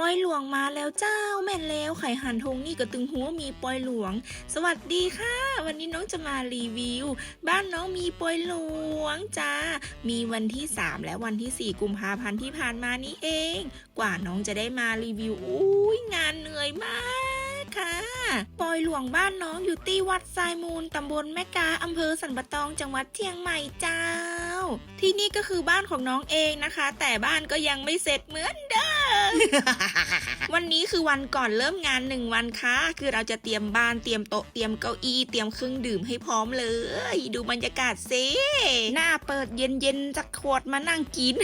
ปอยหลวงมาแล้วเจ้าแม่นแล้วไข่หันทงนี่ก็ตึงหัวมีปอยหลวง สวัสดีค่ะ วันนี้น้องจะมารีวิว บ้านน้องมีปอยหลวงจ้า มีวันที่ 3 และวันที่ 4 กุมภาพันธ์ที่ผ่านมานี้เอง กว่าน้องจะได้มารีวิวอุ้ยงานเหนื่อยมากค่ะปอยหลวงบ้านน้องอยู่ที่วัดทรายมูลตำบลแม่กาอำเภอสันปะตองจังหวัดเชียงใหม่เจ้า ที่นี่ก็คือบ้านของน้องเองนะคะ แต่บ้านก็ยังไม่เสร็จเหมือนเดิม วันนี้คือวันก่อนเริ่มงานหนึ่งวันค่ะ คือเราจะเตรียมบ้านเตรียมโต๊ะเตรียมเก้าอี้เตรียมเครื่องดื่มให้พร้อมเลย ดูบรรยากาศซิหน้าเปิดเย็นๆจากขวดมานั่งกิน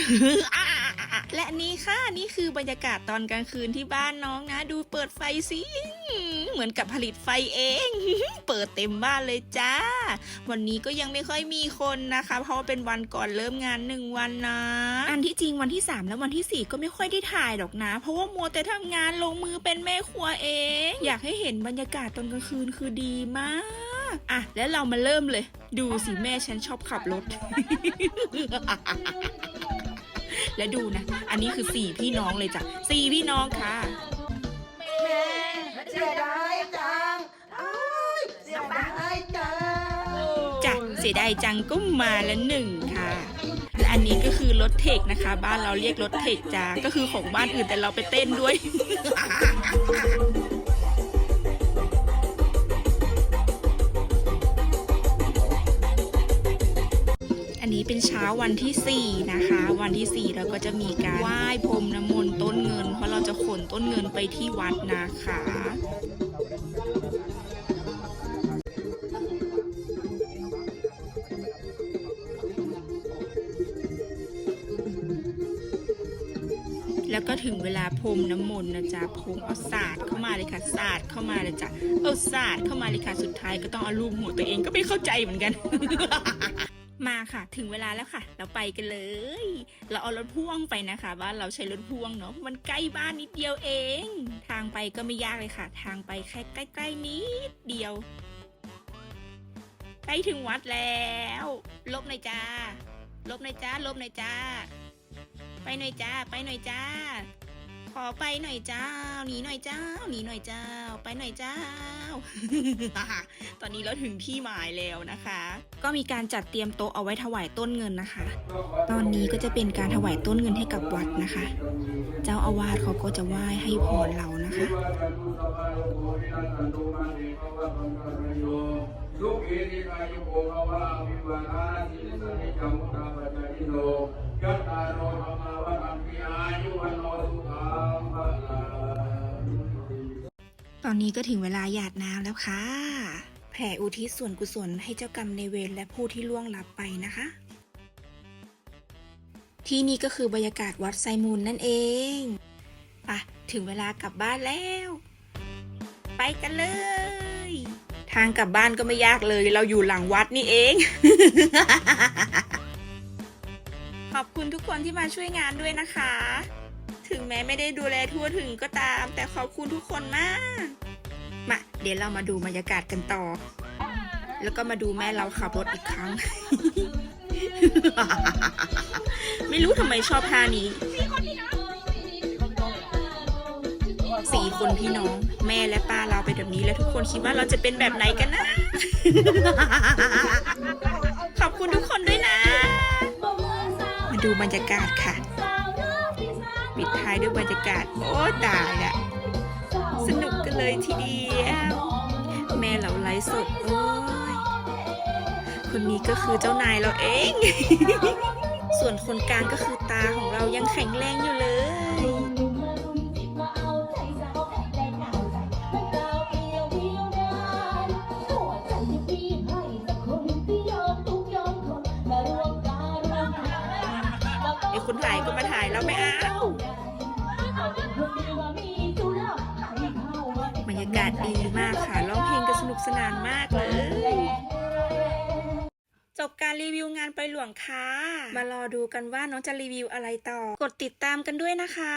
และนี่ค่ะนี่คือบรรยากาศตอนกลางคืนที่บ้านน้องนะ ดูเปิดไฟสิเหมือนกับผลิตไฟเอง เปิดเต็มบ้านเลยจ้า วันนี้ก็ยังไม่ค่อยมีคนนะคะ เพราะว่าเป็นวันก่อนเริ่มงานหนึ่งวันนะ อันที่จริงวันที่ 3 และวันที่ 4 ก็ไม่ค่อยได้ถ่ายหรอกนะ เพราะว่ามัวแต่ทำงานลงมือเป็นแม่ครัวเอง อยากให้เห็นบรรยากาศตอนกลางคืนคือดีมากอะแล้วเรามาเริ่มเลย ดูสิแม่ฉันชอบขับรถ และดูนะ อันนี้คือสี่พี่น้องเลยจ้ะสี่พี่น้องค่ะ แม่เสียดายจังเอ้ยเสียดายจังจ้ะเสียดายจังก็มาละหนึ่งค่ะและอันนี้ก็คือรถเทคนะคะ บ้านเราเรียกรถเทคจ้าก็คือของบ้านอื่นแต่เราไปเต้นด้วย นี้เป็นเช้าวันที่ 4 นะคะ วันที่ 4 เราก็จะมีการไหว้พรมน้ำมนต์ต้นเงิน เพราะเราจะขนต้นเงินไปที่วัดนะคะแล้วก็ถึงเวลาพรมน้ำมนต์นะจ๊ะพรมเอาศาสตร์เข้ามาเลยค่ะศาสตร์เข้ามาเลยจ้ะเอาศาสตร์เข้ามาเลยค่ะสุดท้ายก็ต้องเอารูปหัวตัวเองก็ไม่เข้าใจเหมือนกัน มาค่ะ ถึงเวลาแล้วค่ะ เราไปกันเลย เราเอารถพ่วงไปนะคะบ้านเราใช้รถพ่วงเนาะมันใกล้บ้านนิดเดียวเอง ทางไปก็ไม่ยากเลยค่ะ ทางไปแค่ใกล้ๆนิดเดียวใกล้ถึงวัดแล้ว ลบหน่อยจ้า ลบหน่อยจ้า ลบหน่อยจ้า ไปหน่อยจ้า ไปหน่อยจ้า ขอไปหน่อยเจ้าหนีหน่อยเจ้าหนีหน่อยเจ้า ไปหน่อยเจ้า ตอนนี้เราถึงที่หมายแล้วนะคะ ก็มีการจัดเตรียมโต๊ะเอาไว้ถวายต้นเงินนะคะ ตอนนี้ก็จะเป็นการถวายต้นเงินให้กับวัดนะคะ เจ้าอาวาสเขาก็จะไหว้ให้พรเรานะคะสุขีนิกายุโกภวะอภิวาทาสิริสนิจังมุตตาปัจจายโนยัตตาโรธรรมาวรังปิ อนนี้ก็ถึงเวลาหยาดน้ำแล้วค่ะ แผ่อุทิศส่วนกุศลให้เจ้ากรรมในเวรและผู้ที่ล่วงลับไปนะคะ ที่นี่ก็คือบรรยากาศวัดไซมูลนั่นเองไปะถึงเวลากลับบ้านแล้ว ไปกันเลย ทางกลับบ้านก็ไม่ยากเลย เราอยู่หลังวัดนี่เอง ขอบคุณทุกคนที่มาช่วยงานด้วยนะคะ ถึงแม้ไม่ได้ดูแลทั่วถึงก็ตาม แต่ขอบคุณทุกคนมาก มาเดี๋ยวเรามาดูบรรยากาศกันต่อ แล้วก็มาดูแม่เราขับรถอีกครั้ง ไม่รู้ทำไมชอบท่านี้สี่คนพี่น้อง แม่และป้าเราเป็นแบบนี้แล้วทุกคนคิดว่าเราจะเป็นแบบไหนกันนะ ขอบคุณทุกคนด้วยนะ มาดูบรรยากาศค่ะ ปิดท้ายด้วยบรรยากาศ โอ้ตา ฟ์สดโอ้ยคนนี้ก็คือเจ้านายเราเอง ส่วนคนกลางก็คือตาของเรายังแข็งแรงอยู่เลยไอ้คนถ่ายก็มาถ่ายเราไม่เอาบรรยากาศดีมากค่ะร้อง กสนานมากเลย จบการรีวิวงานไปหลวงค่ะ มารอดูกันว่าน้องจะรีวิวอะไรต่อ กดติดตามกันด้วยนะคะ